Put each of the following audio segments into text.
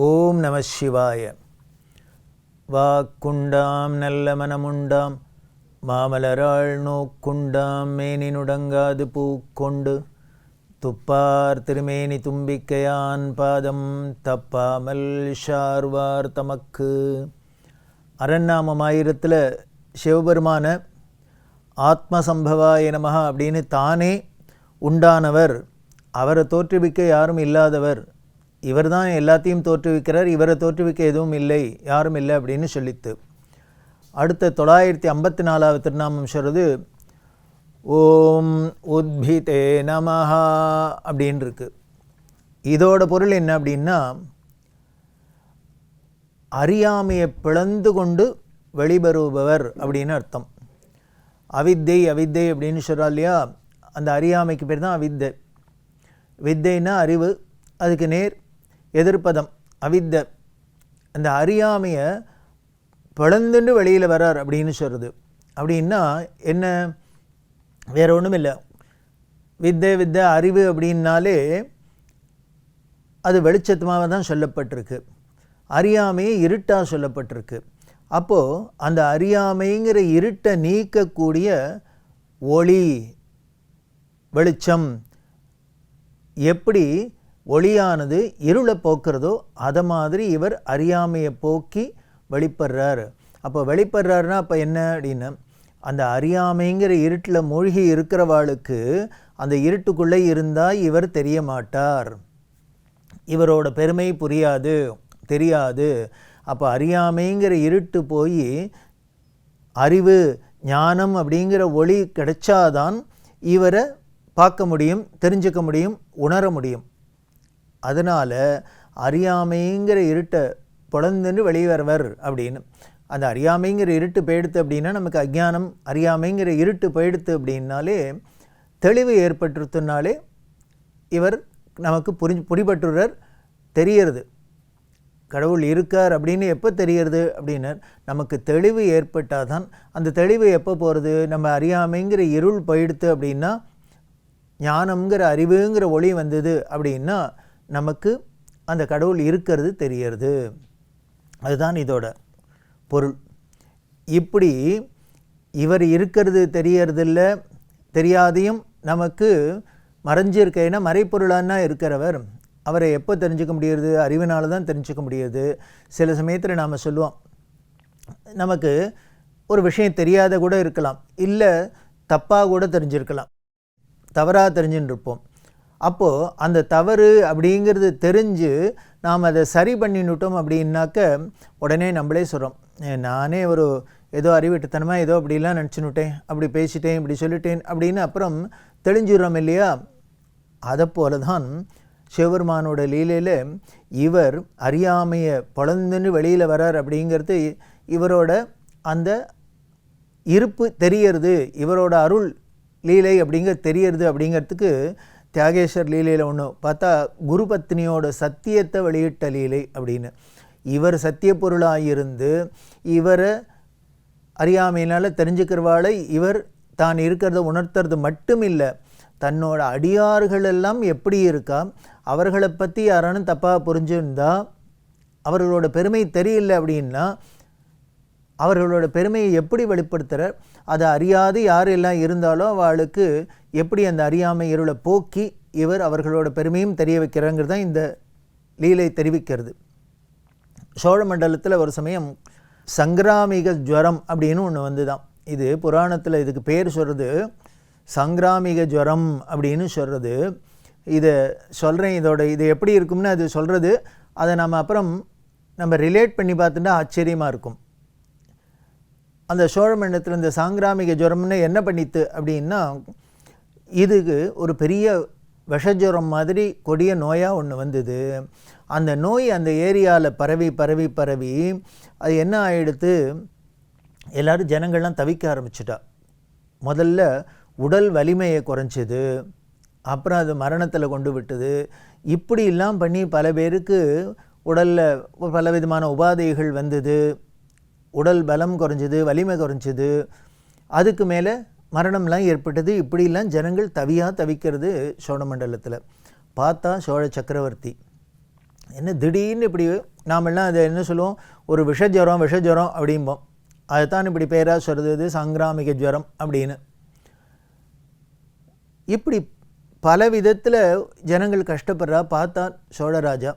ஓம் நம சிவாய. வாக்குண்டாம் நல்ல மனமுண்டாம். மாமலராள் நோக்குண்டாம் மேனி நுடங்காது பூக்கொண்டு. துப்பார் திருமேனி தும்பிக்கையான் பாதம் தப்பாமல் ஷார்வார் தமக்கு. அரண்நாமம் ஆயிரத்தில் சிவபெருமான ஆத்மசம்பவாய நமகா அப்படின்னு தானே உண்டானவர். அவரை தோற்றுவிக்க யாரும் இல்லாதவர். இவர் தான் எல்லாத்தையும் தோற்றுவிக்கிறார் இவரை தோற்றுவிக்க எதுவும் இல்லை யாரும் இல்லை அப்படின்னு சொல்லித்து அடுத்த தொள்ளாயிரத்தி ஐம்பத்தி நாலாவது திருநாமம் சொல்கிறது ஓம் உத்பிதே நமஹா அப்படின்னு இருக்கு. இதோட பொருள் என்ன அப்படின்னா அறியாமையை பிளந்து கொண்டு வெளிவருபவர் அப்படின்னு அர்த்தம். அவித்தை அவித்தை அப்படின்னு சொல்கிறா இல்லையா? அந்த அறியாமைக்கு பேர் தான் அவித்தை. வித்தைன்னா அறிவு அதுக்கு நேர் எதிர்ப்பதம் அவித்த. அந்த அறியாமையை பிளந்துண்டு வெளியில் வரார் அப்படின்னு சொல்கிறது அப்படின்னா என்ன? வேற ஒன்றும் இல்லை. வித்தை வித்தை அறிவு அப்படின்னாலே அது வெளிச்சத்தமாக தான் சொல்லப்பட்டிருக்கு. அறியாமையை இருட்டாக சொல்லப்பட்டிருக்கு. அப்போது அந்த அறியாமைங்கிற இருட்டை நீக்கக்கூடிய ஒளி வெளிச்சம் எப்படி ஒளியானது இருளை போக்குறதோ அதை மாதிரி இவர் அறியாமையை போக்கி வெளிப்படுறார். அப்போ வெளிப்படுறாருன்னா அப்போ என்ன அப்படின்னா அந்த அறியாமைங்கிற இருட்டில் மூழ்கி இருக்கிறவாளுக்கு அந்த இருட்டுக்குள்ளே இருந்தால் இவர் தெரிய மாட்டார் இவரோட பெருமை புரியாது தெரியாது. அப்போ அறியாமைங்கிற இருட்டு போய் அறிவு ஞானம் அப்படிங்கிற ஒளி கிடைச்சாதான் இவரை பார்க்க முடியும் தெரிஞ்சுக்க முடியும் உணர முடியும். அதனால் அறியாமைங்கிற இருட்டை புலந்துன்னு வெளிவரவர் அப்படின்னு. அந்த அறியாமைங்கிற இருட்டு போயிடுத்து அப்படின்னா நமக்கு அஜ்ஞானம் அறியாமைங்கிற இருட்டு போயிடுத்து அப்படின்னாலே தெளிவு ஏற்பட்டுருத்துனாலே இவர் நமக்கு புரிஞ்சு புரிபட்டுறர் தெரியறது. கடவுள் இருக்கார் அப்படின்னு எப்போ தெரியறது அப்படின்னு நமக்கு தெளிவு ஏற்பட்டால் தான் அந்த தெளிவு எப்போ போகிறது நம்ம அறியாமைங்கிற இருள் போயிடுத்து அப்படின்னா ஞானம்ங்கிற அறிவுங்கிற ஒளி வந்தது அப்படின்னா நமக்கு அந்த கடவுள் இருக்கிறது தெரியறது அதுதான் இதோட பொருள். இப்படி இவர் இருக்கிறது தெரியறதில்ல தெரியாதையும் நமக்கு மறைஞ்சிருக்கைன்னா மறைப்பொருளான்னா இருக்கிறவர். அவரை எப்போ தெரிஞ்சுக்க முடியுது? அறிவினால தான் தெரிஞ்சுக்க முடியுது. சில சமயத்தில் நாம் சொல்லுவோம் நமக்கு ஒரு விஷயம் தெரியாத கூட இருக்கலாம் இல்லை தப்பாக கூட தெரிஞ்சிருக்கலாம். தவறாக தெரிஞ்சுன்னு இருப்போம். அப்போது அந்த தவறு அப்படிங்கிறது தெரிஞ்சு நாம் அதை சரி பண்ணிவிட்டோம் அப்படின்னாக்க உடனே நம்மளே சொல்கிறோம் நானே ஒரு ஏதோ அறிவிட்டுத்தனமாக ஏதோ அப்படிலாம் நினச்சினுட்டேன் அப்படி பேசிட்டேன் இப்படி சொல்லிட்டேன் அப்படின்னு அப்புறம் தெளிஞ்சிடுறோம் இல்லையா? அதை போல தான் சிவபெருமானோட லீலையில் இவர் அறியாமையை பொழந்துன்னு வெளியில் வரார் அப்படிங்கிறது இவரோட அந்த இருப்பு தெரியறது இவரோட அருள் லீலை அப்படிங்கிறது தெரியறது அப்படிங்கிறதுக்கு தியாகேஸ்வர் லீலையில் ஒன்று பார்த்தா குரு பத்னியோட சத்தியத்தை வெளியிட்ட லீலை அப்படின்னு. இவர் சத்திய பொருளாக இருந்து இவரை அறியாமையினால் தெரிஞ்சுக்கிறவாளை இவர் தான் இருக்கிறத உணர்த்துறது மட்டும் இல்லை தன்னோட அடியார்கள் எல்லாம் எப்படி இருக்கா? அவர்களை பற்றி யாரானும் தப்பாக புரிஞ்சிருந்தா அவர்களோட பெருமை தெரியல அப்படின்னா அவர்களோட பெருமையை எப்படி வெளிப்படுத்துகிறார் அதை அறியாது யார் எல்லாம் இருந்தாலோ அவளுக்கு எப்படி அந்த அறியாமை இருளை போக்கி இவர் அவர்களோட பெருமையும் தெரிய வைக்கிறாங்கிறது தான் இந்த லீலை தெரிவிக்கிறது. சோழ மண்டலத்தில் ஒரு சமயம் சங்கிராமிக ஜுவரம் அப்படின்னு ஒன்று வந்து தான் இது புராணத்தில் இதுக்கு பேர் சொல்கிறது சங்கிராமிக ஜுவரம் அப்படின்னு சொல்கிறது இதை சொல்கிறேன் இதோட இது எப்படி இருக்கும்னு அது சொல்கிறது அதை நம்ம அப்புறம் நம்ம ரிலேட் பண்ணி பார்த்துட்டா ஆச்சரியமாக இருக்கும். அந்த சோழ மண்டலத்தில் இந்த சாங்கிராமிக ஜுரம்னு என்ன பண்ணித்து அப்படின்னா இதுக்கு ஒரு பெரிய விஷஜுரம் மாதிரி கொடிய நோயாக ஒன்று வந்தது. அந்த நோய் அந்த ஏரியாவில் பரவி பரவி பரவி அது என்ன ஆகிடுத்து எல்லோரும் ஜனங்கள்லாம் தவிக்க ஆரம்பிச்சிட்டா. முதல்ல உடல் வலிமையை குறைஞ்சது. அப்புறம் அது மரணத்தில் கொண்டு விட்டது. இப்படிலாம் பண்ணி பல பேருக்கு உடலில் பல விதமான உபாதைகள் வந்தது. உடல் பலம் குறைஞ்சது வலிமை குறைஞ்சது. அதுக்கு மேலே மரணம்லாம் ஏற்பட்டது. இப்படிலாம் ஜனங்கள் தவியாக தவிக்கிறது சோழ மண்டலத்தில் பார்த்தா சோழ சக்கரவர்த்தி. என்ன திடீர்னு இப்படி நாமெல்லாம் அதை என்ன சொல்லுவோம்? ஒரு விஷஜரம் விஷஜரம் அப்படிம்போம். அதுதான் இப்படி பேராக சொல்கிறது சங்கிராமிக ஜுவரம் அப்படின்னு. இப்படி பல விதத்தில் ஜனங்கள் கஷ்டப்படுறா பார்த்தா சோழராஜா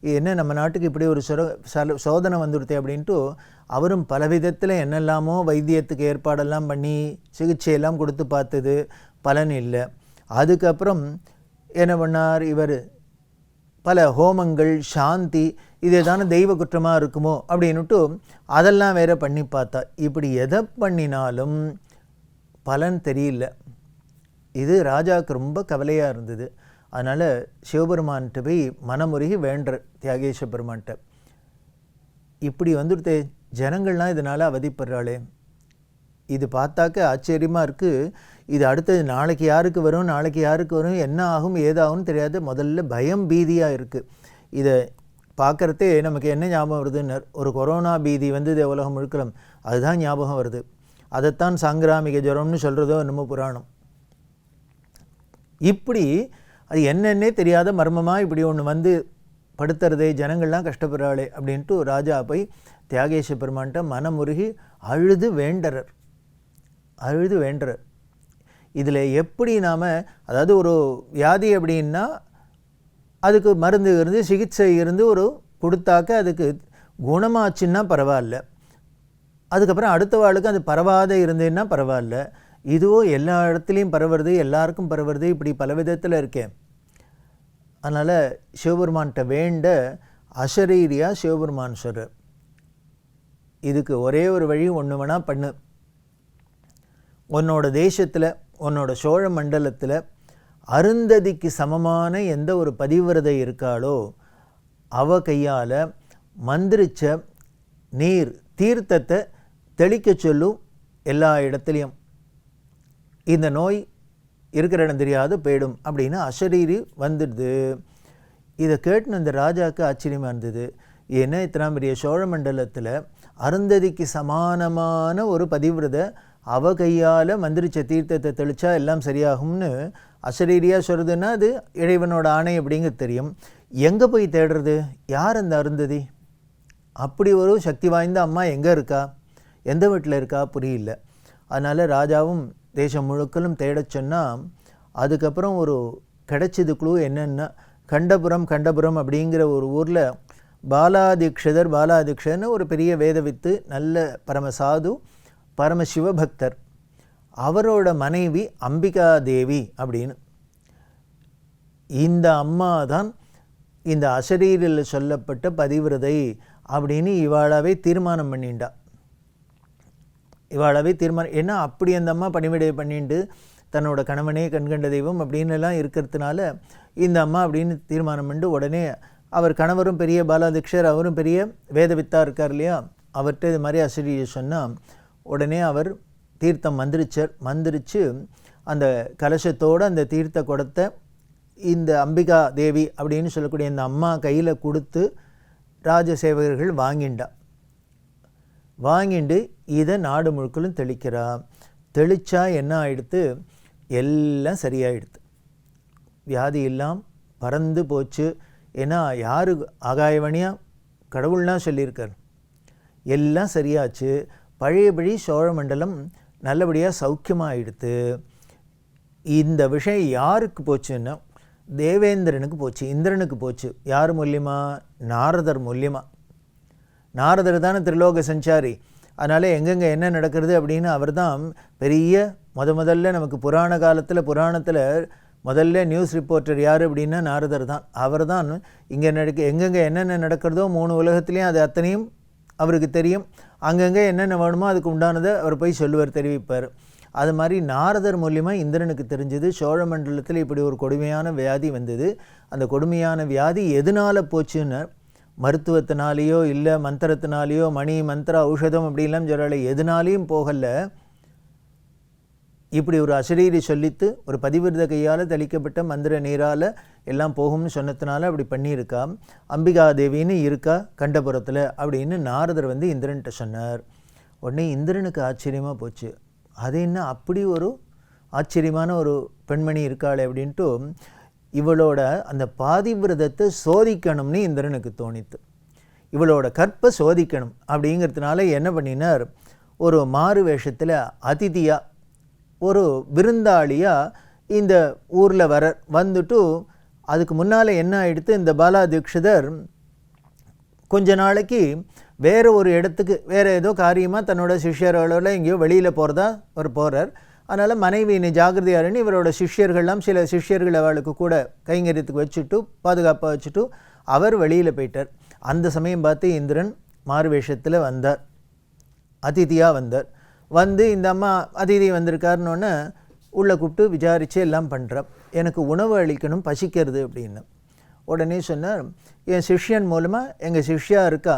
இது என்ன நம்ம நாட்டுக்கு இப்படி ஒரு சொர சல சோதனை வந்துடுது அப்படின்ட்டு அவரும் பல விதத்தில் என்னெல்லாமோ வைத்தியத்துக்கு ஏற்பாடெல்லாம் பண்ணி சிகிச்சையெல்லாம் கொடுத்து பார்த்தது பலன் இல்லை. அதுக்கப்புறம் என்ன பண்ணார் இவர்? பல ஹோமங்கள் சாந்தி இது தானே தெய்வ குற்றமாக இருக்குமோ அப்படின்னுட்டு அதெல்லாம் வேற பண்ணி பார்த்தா. இப்படி எதை பண்ணினாலும் பலன் தெரியல. இது ராஜாவுக்கு ரொம்ப கவலையாக இருந்தது. அதனால் சிவபெருமான்கிட்ட போய் மனமுருகி வேண்டுற தியாகேஸ்வர பெருமான்கிட்ட. இப்படி வந்துடுத்தே ஜனங்கள்லாம் இதனால் அவதிப்படுறாளே. இது பார்த்தாக்க ஆச்சரியமாக இருக்குது இது அடுத்தது நாளைக்கு யாருக்கு வரும் நாளைக்கு யாருக்கு வரும் என்ன ஆகும் ஏதாகும்னு தெரியாது. முதல்ல பயம் பீதியாக இருக்குது இதை பார்க்குறதே நமக்கு என்ன ஞாபகம் வருதுன்னு ஒரு கொரோனா பீதி வந்தது உலகம் முழுக்கலாம் அதுதான் ஞாபகம் வருது. அதைத்தான் சாங்கிராமிக ஜுரம்னு சொல்கிறதோ என்னமோ புராணம். இப்படி அது என்னென்னே தெரியாத மர்மமாக இப்படி ஒன்று வந்து படுத்துறதே ஜனங்கள்லாம் கஷ்டப்படுறாளே அப்படின்ட்டு ராஜா போய் தியாகேஷ பெருமான்கிட்ட மனமுருகி அழுது வேண்டரர் அழுது வேண்டரர் இதில் எப்படி நாம் அதாவது ஒரு வியாதி அப்படின்னா அதுக்கு மருந்து இருந்து சிகிச்சை இருந்து ஒரு கொடுத்தாக்க அதுக்கு குணமாச்சுன்னா பரவாயில்ல. அதுக்கப்புறம் அடுத்த வாளுக்கு அது பரவாத இருந்ததுன்னா பரவாயில்ல. இதுவோ எல்லா இடத்துலையும் பரவுறது எல்லாருக்கும் பரவுறது இப்படி பல விதத்தில் இருக்கேன் அதனால் சிவபெருமான்கிட்ட வேண்ட அசரீரியாக சிவபெருமான் சொல்கிறார் இதுக்கு ஒரே ஒரு வழி ஒன்று வேணால் பண்ணு. உன்னோட தேசத்தில் உன்னோட சோழ மண்டலத்தில் அருந்ததிக்கு சமமான எந்த ஒரு பதிவிரதை இருக்காளோ அவ கையால் மந்திரிச்ச நீர் தீர்த்தத்தை தெளிக்க சொல்லும் எல்லா இடத்துலையும். இந்த நோய் இருக்கிற இடம் தெரியாது போயிடும் அப்படின்னு அசரீரி வந்துடுது. இதை கேட்டுன்னு அந்த ராஜாவுக்கு ஆச்சரியமாக இருந்தது. ஏன்னா இத்தனாம் பெரிய சோழ மண்டலத்தில் அருந்ததிக்கு சமானமான ஒரு பதிவிரதை அவ கையால் மந்திரிச்ச தீர்த்தத்தை தெளித்தா எல்லாம் சரியாகும்னு அசரீரியாக சொல்கிறதுன்னா அது இறைவனோட ஆணை அப்படிங்கிறது தெரியும். எங்கே போய் தேடுறது? யார் அந்த அருந்ததி? அப்படி ஒரு சக்தி வாய்ந்த அம்மா எங்கே இருக்கா? எந்த வீட்டில் இருக்கா? புரியல. அதனால் ராஜாவும் தேசம் முழுக்கலும் தேடச் சொன்னால் அதுக்கப்புறம் ஒரு கிடைச்சது குழு என்னென்னா கண்டபுரம் கண்டபுரம் அப்படிங்கிற ஒரு ஊரில் பாலாதீக்ஷதர் பாலாதீக்ஷர்னு ஒரு பெரிய வேதவித்து நல்ல பரமசாது பரம சிவபக்தர் அவரோட மனைவி அம்பிகா தேவி அப்படின்னு. இந்த அம்மா தான் இந்த அசரீரில் சொல்லப்பட்ட பதிவிரதை அப்படின்னு இவாளாவே தீர்மானம் பண்ணிண்டா இவாளாவே தீர்மானம் ஏன்னா அப்படி அந்த அம்மா பணிவிடை பண்ணிட்டு தன்னோட கணவனே கண்கண்ட தெய்வம் அப்படின்னு எல்லாம் இருக்கிறதுனால இந்த அம்மா அப்படின்னு தீர்மானம் பண்ணிட்டு உடனே அவர் கணவரும் பெரிய பாலாதிக்ஷர் அவரும் பெரிய வேதவித்தா இருக்கார் இல்லையா? அவர்கிட்ட இது மாதிரி அசிரியை சொன்னால் உடனே அவர் தீர்த்தம் மந்திரிச்சர் மந்திரிச்சு அந்த கலசத்தோடு அந்த தீர்த்த குடத்தை இந்த அம்பிகா தேவி அப்படின்னு சொல்லக்கூடிய இந்த அம்மா கையில் கொடுத்து ராஜசேவகர்கள் வாங்கிண்டா. வாங்கிண்டு இதை நாடு முழுக்களும் தெளிக்கிறா. தெளிச்சா என்ன ஆயிடுத்து? எல்லாம் சரியாயிடுது வியாதி எல்லாம் பறந்து போச்சு. ஏன்னா யார் ஆகாயவணியாக கடவுள்லாம் சொல்லியிருக்கார். எல்லாம் சரியாச்சு. பழையபடி சோழ மண்டலம் நல்லபடியாக சௌக்கியமாகிடுத்து இந்த விஷயம் யாருக்கு போச்சுன்னா தேவேந்திரனுக்கு போச்சு இந்திரனுக்கு போச்சு. யார் மூலியமா? நாரதர் மூலியமாக நாரதர் தானே திருலோக சஞ்சாரி. அதனால் எங்கெங்கே என்ன நடக்கிறது அப்படின்னு அவர் தான் பெரிய முத முதல்ல நமக்கு புராண காலத்தில் புராணத்தில் முதல்ல நியூஸ் ரிப்போர்ட்டர் யார் அப்படின்னா நாரதர் தான். அவர் தான் இங்கே நடக்க எங்கெங்கே என்னென்ன நடக்கிறதோ மூணு உலகத்துலேயும் அது அத்தனையும் அவருக்கு தெரியும். அங்கங்கே என்னென்ன வேணுமோ அதுக்கு உண்டானதை அவர் போய் சொல்லுவார் தெரிவிப்பார். அது மாதிரி நாரதர் மூலியமாக இந்திரனுக்கு தெரிஞ்சது சோழ மண்டலத்தில் இப்படி ஒரு கொடுமையான வியாதி வந்தது. அந்த கொடுமையான வியாதி எதனால் போச்சுன்னு மருத்துவத்தினாலேயோ இல்லை மந்திரத்தினாலேயோ மணி மந்திர ஔஷதம் அப்படிலாம் சொல்லலை எதுனாலையும் போகலை. இப்படி ஒரு அசரீரி சொல்லித்து ஒரு பதிவிரத கையால் தெளிக்கப்பட்ட மந்திர நீரால் எல்லாம் போகும்னு சொன்னதுனால அப்படி பண்ணியிருக்கா. அம்பிகா தேவின்னு இருக்கா கண்டபுரத்தில் அப்படின்னு நாரதர் வந்து இந்திரன்ட்ட சொன்னார். உடனே இந்திரனுக்கு ஆச்சரியமாக போச்சு. அது என்ன அப்படி ஒரு ஆச்சரியமான ஒரு பெண்மணி இருக்காளே அப்படின்ட்டு இவளோட அந்த பாதிவிரதத்தை சோதிக்கணும்னு இந்திரனுக்கு தோணித்து. இவளோட கற்பை சோதிக்கணும் அப்படிங்கிறதுனால என்ன பண்ணினார்? ஒரு மாறு வேஷத்தில் அதிதியாக ஒரு விருந்தாளியாக இந்த ஊரில் வர வந்துட்டு அதுக்கு முன்னால் என்ன ஆகிடுத்து இந்த பாலா தீட்சிதர் கொஞ்ச நாளைக்கு வேறு ஒரு இடத்துக்கு வேறு ஏதோ காரியமாக தன்னோட சிஷ்யர்களோட எங்கேயோ வெளியில் போகிறதா அவர் போகிறார் அதனால் மனைவி நீ ஜாகிரதையாருன்னு இவரோட சிஷ்யர்கள்லாம் சில சிஷ்யர்கள் அவளுக்கு கூட கைங்கரியத்துக்கு வச்சுட்டு பாதுகாப்பாக வச்சுட்டு அவர் வெளியில் போயிட்டார். அந்த சமயம் பார்த்து இந்திரன் மாறுவேஷத்தில் வந்தார். அதிதியாக வந்தார். வந்து இந்த அம்மா அதிதி வந்திருக்காருன்னொன்னே உள்ளே கூப்பிட்டு விசாரித்து எல்லாம் பண்ணுறேன் எனக்கு உணவு அளிக்கணும் பசிக்கிறது அப்படின்னு. உடனே சொன்னார் என் சிஷ்யன் மூலமாக எங்கள் சிஷ்யா இருக்கா?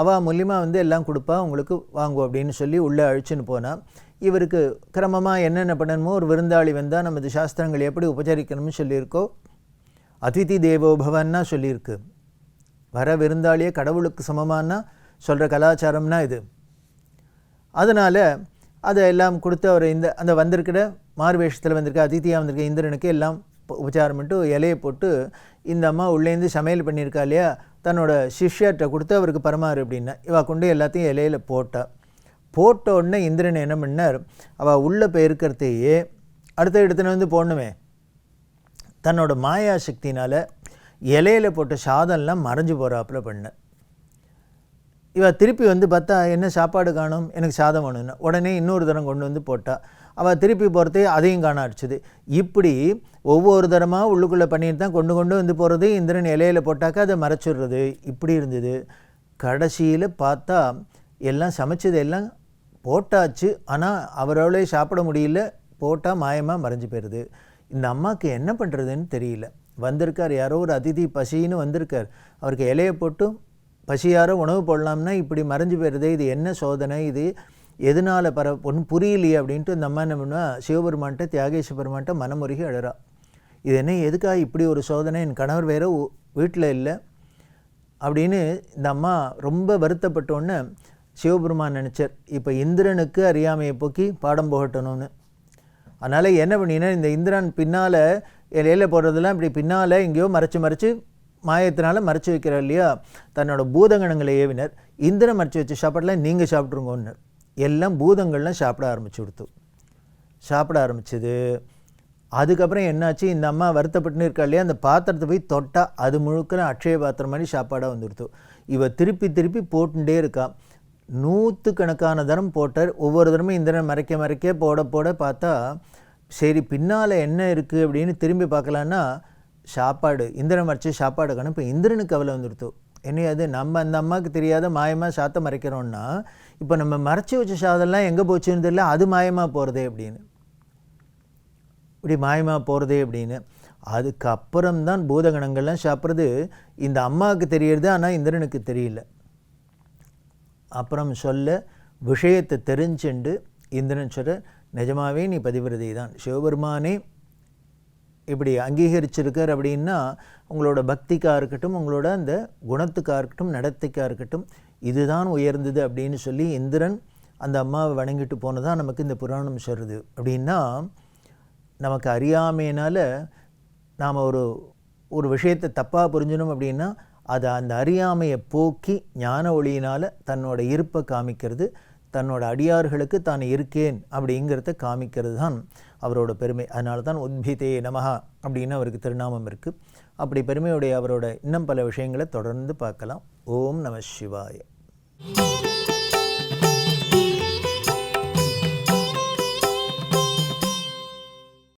அவள் மூலியமாக வந்து எல்லாம் கொடுப்பா உங்களுக்கு வாங்குவோம் அப்படின்னு சொல்லி உள்ளே அழிச்சுன்னு போனால் இவருக்கு கிரமமாக என்னென்ன பண்ணணுமோ ஒரு விருந்தாளி வந்தால் நமது சாஸ்திரங்கள் எப்படி உபச்சரிக்கணும்னு சொல்லியிருக்கோ அதிதி தேவோபவன்னா சொல்லியிருக்கு. வர விருந்தாளியே கடவுளுக்கு சமமானா சொல்கிற கலாச்சாரம்னா இது. அதனால் அதை எல்லாம் கொடுத்து அவர் இந்த அந்த வந்திருக்கிற மார்வேஷத்தில் வந்திருக்க அதித்தியாக வந்திருக்க இந்திரனுக்கு எல்லாம் உபச்சாரம் பண்ணிட்டு இலையை போட்டு இந்த அம்மா உள்ளேருந்து சமையல் பண்ணியிருக்கா இல்லையா? தன்னோட சிஷ்யர்கிட்ட கொடுத்து அவருக்கு பரமாறு அப்படின்னா இவா கொண்டு எல்லாத்தையும் இலையில போட்டா. போட்ட உடனே இந்திரன் என்ன பண்ணார்? அவள் உள்ளே போயிருக்கிறதையே அடுத்த இடத்துல வந்து போடணுமே. தன்னோட மாயா சக்தினால் இலையில போட்ட சாதம்லாம் மறைஞ்சு போகிறாப்புல பண்ணேன் இவள் திருப்பி வந்து பார்த்தா என்ன சாப்பாடு காணும்? எனக்கு சாதம் வேணும்னு. உடனே இன்னொரு தரம் கொண்டு வந்து போட்டா. அவள் திருப்பி போகிறதே அதையும் காண அடிச்சுது இப்படி ஒவ்வொரு தரமாக உள்ளுக்குள்ளே பண்ணிட்டு தான் கொண்டு கொண்டு வந்து போகிறது இந்திரன் இலையில போட்டாக்கா அதை மறைச்சிடுறது. இப்படி இருந்தது. கடைசியில் பார்த்தா எல்லாம் சமைச்சது எல்லாம் போட்டாச்சு. ஆனால் அவரோட சாப்பிட முடியல. போட்டால் மாயமாக மறைஞ்சு போயிடுது இந்த அம்மாவுக்கு என்ன பண்ணுறதுன்னு தெரியல. வந்திருக்கார் யாரோ ஒரு அதிதி பசின்னு வந்திருக்கார். அவருக்கு இலையை போட்டு பசியார உணவு போடலாம்னா இப்படி மறைஞ்சு போயிடுது இது என்ன சோதனை இது எதனால் பர ஒன்றும் புரியலையே அப்படின்ட்டு இந்த அம்மா என்ன பண்ணுவா? சிவபெருமான்ட்ட தியாகேச பெருமான்ட்ட மனமுருகி அழறா. இது என்ன எதுக்காக இப்படி ஒரு சோதனை? என் கணவர் வேற வீட்டில் இல்லை. அப்படின்னு இந்த அம்மா ரொம்ப வருத்தப்பட்டோன்னு சிவபெருமான் நினச்சார் இப்போ இந்திரனுக்கு அறியாமையை போக்கி பாடம் புகட்டணும்னு. அதனால் என்ன பண்ணினா இந்த இந்திரன் பின்னால் இலையில போடுறதெல்லாம் இப்படி பின்னால் எங்கேயோ மறைச்சு மறைச்சு மாயத்தினால மறைச்சு வைக்கிறார் இல்லையா? தன்னோட பூதங்கணங்களை ஏவினர். இந்திரன் மறைச்சு வச்ச சாப்பாடெல்லாம் நீங்கள் சாப்பிட்ருங்கன்னு எல்லாம் பூதங்கள்லாம் சாப்பிட ஆரம்பிச்சு கொடுத்து. சாப்பிட ஆரம்பிச்சது. அதுக்கப்புறம் என்னாச்சு? இந்த அம்மா வருத்தப்பட்டுன்னு இருக்கா இல்லையா? அந்த பாத்திரத்தை போய் தொட்டால் அது முழுக்க அக்ஷய பாத்திரம் மாதிரி சாப்பாடாக வந்துடுத்து. இவ திருப்பி திருப்பி போட்டுட்டே இருக்கா. நூற்று கணக்கான தரம் போட்டார். ஒவ்வொரு தரமும் இந்திரன் மறைக்க மறைக்க போட போட பார்த்தா சரி பின்னால் என்ன இருக்குது அப்படின்னு திரும்பி பார்க்கலான்னா சாப்பாடு இந்திரன் மறைச்சு சாப்பாடு காணும் இப்போ இந்திரனுக்கு கவலை வந்துடுத்து என்னையாது நம்ம அந்த அம்மாவுக்கு தெரியாத மாயமாக சாத்தை மறைக்கிறோன்னா இப்போ நம்ம மறைச்சி வச்ச சாதம்லாம் எங்கே போச்சுன்னு தெரியல அது மாயமாக போகிறதே அப்படின்னு. இப்படி மாயமாக போகிறதே அப்படின்னு. அதுக்கப்புறம் தான் பூதகணங்கள்லாம் சாப்பிட்றது இந்த அம்மாவுக்கு தெரியறது ஆனால் இந்திரனுக்கு தெரியல. அப்புறம் சொல்ல விஷயத்தை தெரிஞ்சுண்டு இந்திரன் சொல்கிற நிஜமாவே நீ பதிவிரதை தான் சிவபெருமானே இப்படி அங்கீகரிச்சிருக்கார் அப்படின்னா உங்களோட பக்திக்காக இருக்கட்டும் உங்களோட அந்த குணத்துக்காக இருக்கட்டும் நடத்தைக்காக இருக்கட்டும் இதுதான் உயர்ந்தது அப்படின்னு சொல்லி இந்திரன் அந்த அம்மாவை வணங்கிட்டு போனதான் நமக்கு இந்த புராணம் சொல்கிறது அப்படின்னா நமக்கு அறியாமையினால் நாம் ஒரு ஒரு விஷயத்தை தப்பாக புரிஞ்சினோம் அப்படின்னா அதை அந்த அறியாமையை போக்கி ஞான ஒளியினால் தன்னோட இருப்பை காமிக்கிறது தன்னோட அடியார்களுக்கு தான் இருக்கேன் அப்படிங்கிறத காமிக்கிறது தான் அவரோட பெருமை. அதனால தான் உத்பிதே நமஹா அப்படின்னு அவருக்கு திருநாமம் இருக்குது அப்படி பெருமையுடைய அவரோட இன்னும் பல விஷயங்களை தொடர்ந்து பார்க்கலாம். ஓம் நம சிவாய.